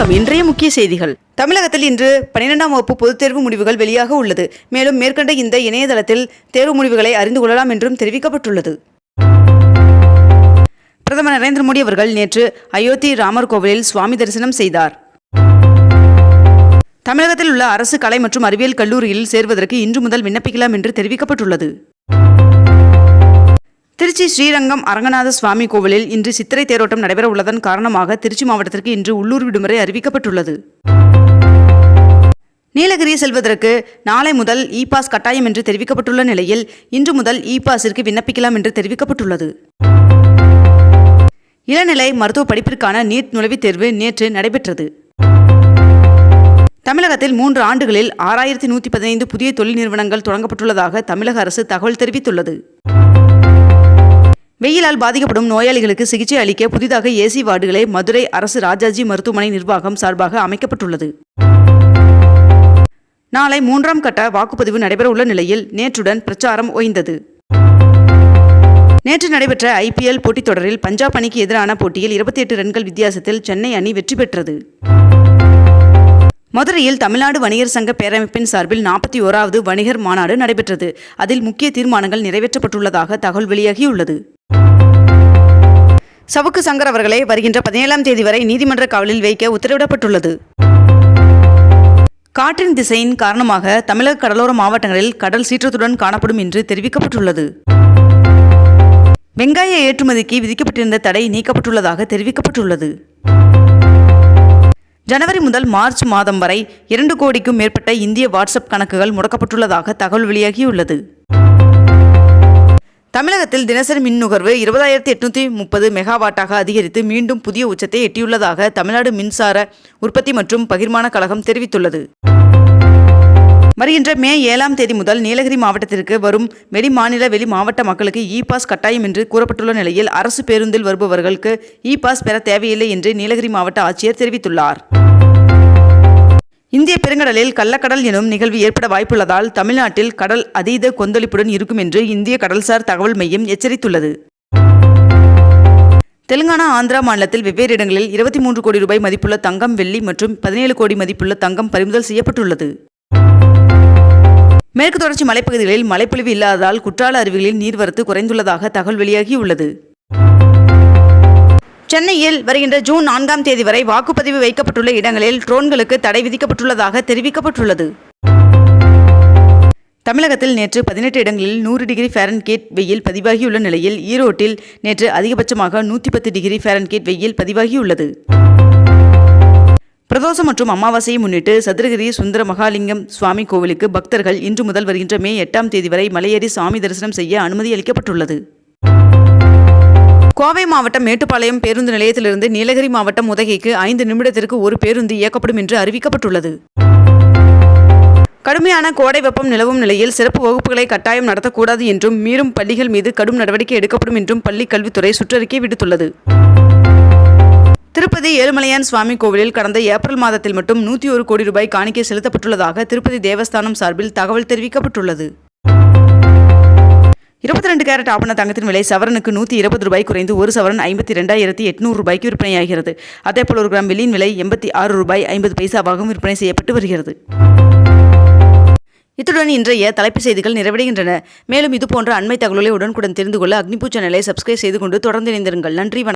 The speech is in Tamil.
வணக்கம். இன்றைய முக்கிய செய்திகள். தமிழகத்தில் இன்று பன்னிரெண்டாம் வகுப்பு பொதுத் தேர்வு முடிவுகள் வெளியாக உள்ளது. மேலும் மேற்கண்ட இந்த இணையதளத்தில் தேர்வு முடிவுகளை அறிந்து கொள்ளலாம் என்றும் தெரிவிக்கப்பட்டுள்ளது. பிரதமர் நரேந்திர மோடி அவர்கள் நேற்று அயோத்தி ராமர் கோவிலில் சுவாமி தரிசனம் செய்தார். தமிழகத்தில் உள்ள அரசு கலை மற்றும் அறிவியல் கல்லூரியில் சேர்வதற்கு இன்று முதல் விண்ணப்பிக்கலாம் என்று தெரிவிக்கப்பட்டுள்ளது. திருச்சி ஸ்ரீரங்கம் அரங்கநாத சுவாமி கோவிலில் இன்று சித்திரை தேரோட்டம் நடைபெற உள்ளதன் காரணமாக திருச்சி மாவட்டத்திற்கு இன்று உள்ளூர் விடுமுறை அறிவிக்கப்பட்டுள்ளது. நீலகிரி செல்வதற்கு நாளை முதல் இ பாஸ் கட்டாயம் என்று தெரிவிக்கப்பட்டுள்ள நிலையில் இன்று முதல் இ பாஸிற்கு விண்ணப்பிக்கலாம் என்று தெரிவிக்கப்பட்டுள்ளது. இளநிலை மருத்துவ படிப்பிற்கான நீட் நுழைவுத் தேர்வு நேற்று நடைபெற்றது. தமிழகத்தில் மூன்று ஆண்டுகளில் ஆறாயிரத்தி நூற்றி பதினைந்து புதிய தொழில் நிறுவனங்கள் தொடங்கப்பட்டுள்ளதாக தமிழக அரசு தகவல் தெரிவித்துள்ளது. வெயிலால் பாதிக்கப்படும் நோயாளிகளுக்கு சிகிச்சை அளிக்க புதிதாக ஏசி வார்டுகளை மதுரை அரசு ராஜாஜி மருத்துவமனை நிர்வாகம் சார்பாக அமைக்கப்பட்டுள்ளது. நாளை மூன்றாம் கட்ட வாக்குப்பதிவு நடைபெறவுள்ள நிலையில் நேற்றுடன் பிரச்சாரம் ஓய்ந்தது. நேற்று நடைபெற்ற ஐபிஎல் போட்டித் தொடரில் பஞ்சாப் அணிக்கு எதிரான போட்டியில் இருபத்தி எட்டு ரன்கள் வித்தியாசத்தில் சென்னை அணி வெற்றி பெற்றது. மதுரையில் தமிழ்நாடு வணிகர் சங்க பேரமைப்பின் சார்பில் நாற்பத்தி ஓராவது வணிகர் மாநாடு நடைபெற்றது. அதில் முக்கிய தீர்மானங்கள் நிறைவேற்றப்பட்டுள்ளதாக தகவல் வெளியாகியுள்ளது. சவுக்கு சங்கர் அவர்களை வருகின்ற பதினேழாம் தேதி வரை நீதிமன்ற காவலில் வைக்க உத்தரவிடப்பட்டுள்ளது. காற்றின் திசையின் காரணமாக தமிழக கடலோர மாவட்டங்களில் கடல் சீற்றத்துடன் காணப்படும் என்று தெரிவிக்கப்பட்டுள்ளது. வெங்காய ஏற்றுமதிக்கு விதிக்கப்பட்டிருந்த தடை நீக்கப்பட்டுள்ளதாக தெரிவிக்கப்பட்டுள்ளது. ஜனவரி முதல் மார்ச் மாதம் வரை இரண்டு கோடிக்கும் மேற்பட்ட இந்திய வாட்ஸ்அப் கணக்குகள் முடக்கப்பட்டுள்ளதாக தகவல் வெளியாகியுள்ளது. தமிழகத்தில் தினசரி மின் நுகர்வு இருபதாயிரத்தி எட்நூற்றி முப்பது மெகாவாட்டாக அதிகரித்து மீண்டும் புதிய உச்சத்தை எட்டியுள்ளதாக தமிழ்நாடு மின்சார உற்பத்தி மற்றும் பகிர்மான கழகம் தெரிவித்துள்ளது. வருகின்ற மே ஏழாம் தேதி முதல் நீலகிரி மாவட்டத்திற்கு வரும் வெளி மாநில வெளி மாவட்ட மக்களுக்கு இ பாஸ் கட்டாயம் என்று கூறப்பட்டுள்ள நிலையில் அரசு பேருந்தில் வருபவர்களுக்கு இ பாஸ் பெற தேவையில்லை என்று நீலகிரி மாவட்ட ஆட்சியர் தெரிவித்துள்ளார். இந்திய பெருங்கடலில் கள்ளக்கடல் எனும் நிகழ்வு ஏற்பட வாய்ப்புள்ளதால் தமிழ்நாட்டில் கடல் அதீத கொந்தளிப்புடன் இருக்கும் என்று இந்திய கடல்சார் தகவல் மையம் எச்சரித்துள்ளது. தெலுங்கானா ஆந்திரா மாநிலத்தில் வெவ்வேறு இடங்களில் இருபத்தி மூன்று கோடி ரூபாய் மதிப்புள்ள தங்கம் வெள்ளி மற்றும் பதினேழு கோடி மதிப்புள்ள தங்கம் பறிமுதல் செய்யப்பட்டுள்ளது. மேற்கு தொடர்ச்சி மலைப்பகுதிகளில் மழைப்பொழிவு இல்லாததால் குற்றால அருவிகளில் நீர்வரத்து குறைந்துள்ளதாக தகவல் வெளியாகியுள்ளது. சென்னையில் வருகின்ற ஜூன் நான்காம் தேதி வரை வாக்குப்பதிவு வைக்கப்பட்டுள்ள இடங்களில் ட்ரோன்களுக்கு தடை விதிக்கப்பட்டுள்ளதாக தெரிவிக்கப்பட்டுள்ளது. தமிழகத்தில் நேற்று பதினெட்டு இடங்களில் நூறு டிகிரி ஃபேரன்கேட் வெயில் பதிவாகியுள்ள நிலையில் ஈரோட்டில் நேற்று அதிகபட்சமாக நூற்றி பத்து டிகிரி ஃபேரன்கேட் வெயில் பதிவாகியுள்ளது. பிரதோஷம் மற்றும் அமாவாசையை முன்னிட்டு சதுரகிரி சுந்தர மகாலிங்கம் சுவாமி கோவிலுக்கு பக்தர்கள் இன்று முதல் வருகின்ற மே எட்டாம் தேதி வரை மலையேறி சாமி தரிசனம் செய்ய அனுமதி அளிக்கப்பட்டுள்ளது. கோவை மாவட்டம் மேட்டுப்பாளையம் பேருந்து நிலையத்திலிருந்து நீலகிரி மாவட்டம் உதகைக்கு ஐந்து நிமிடத்திற்கு ஒரு பேருந்து இயக்கப்படும் என்று அறிவிக்கப்பட்டுள்ளது. கடுமையான கோடை வெப்பம் நிலவும் நிலையில் சிறப்பு வகுப்புகளை கட்டாயம் நடத்தக்கூடாது என்றும் மீறும் பள்ளிகள் மீது கடும் நடவடிக்கை எடுக்கப்படும் என்றும் பள்ளிக் கல்வித்துறை சுற்றறிக்கை விடுத்துள்ளது. திருப்பதி ஏழுமலையான் சுவாமி கோவிலில் கடந்த ஏப்ரல் மாதத்தில் மட்டும் நூற்றி ஒரு கோடி ரூபாய் காணிக்கை செலுத்தப்பட்டுள்ளதாக திருப்பதி தேவஸ்தானம் சார்பில் தகவல் தெரிவிக்கப்பட்டுள்ளது. இருபத்தி ரெண்டு கேரட் ஆபண தங்கத்தின் விலை சவரனுக்கு நூற்றி இருபது ரூபாய் குறைந்து ஒரு சவரன் ஐம்பத்தி ரெண்டாயிரத்தி எட்நூறு ரூபாய்க்கு விற்பனையாகிறது. அதேபோல் ஒரு கிராம் வெள்ளியின் விலை எண்பத்தி ஆறு ரூபாய் ஐம்பது பைசாவாகவும் விற்பனை செய்யப்பட்டு வருகிறது. இத்துடன் இன்றைய தலைப்பு செய்திகள் நிறைவடைகின்றன. மேலும் இதுபோன்ற அண்மை தகவலை உடனுக்குடன் தெரிந்து கொள்ள அக்னிபூ சேனலை சப்ஸ்கிரைப் செய்து கொண்டு தொடர்ந்து இணைந்திருங்கள். நன்றி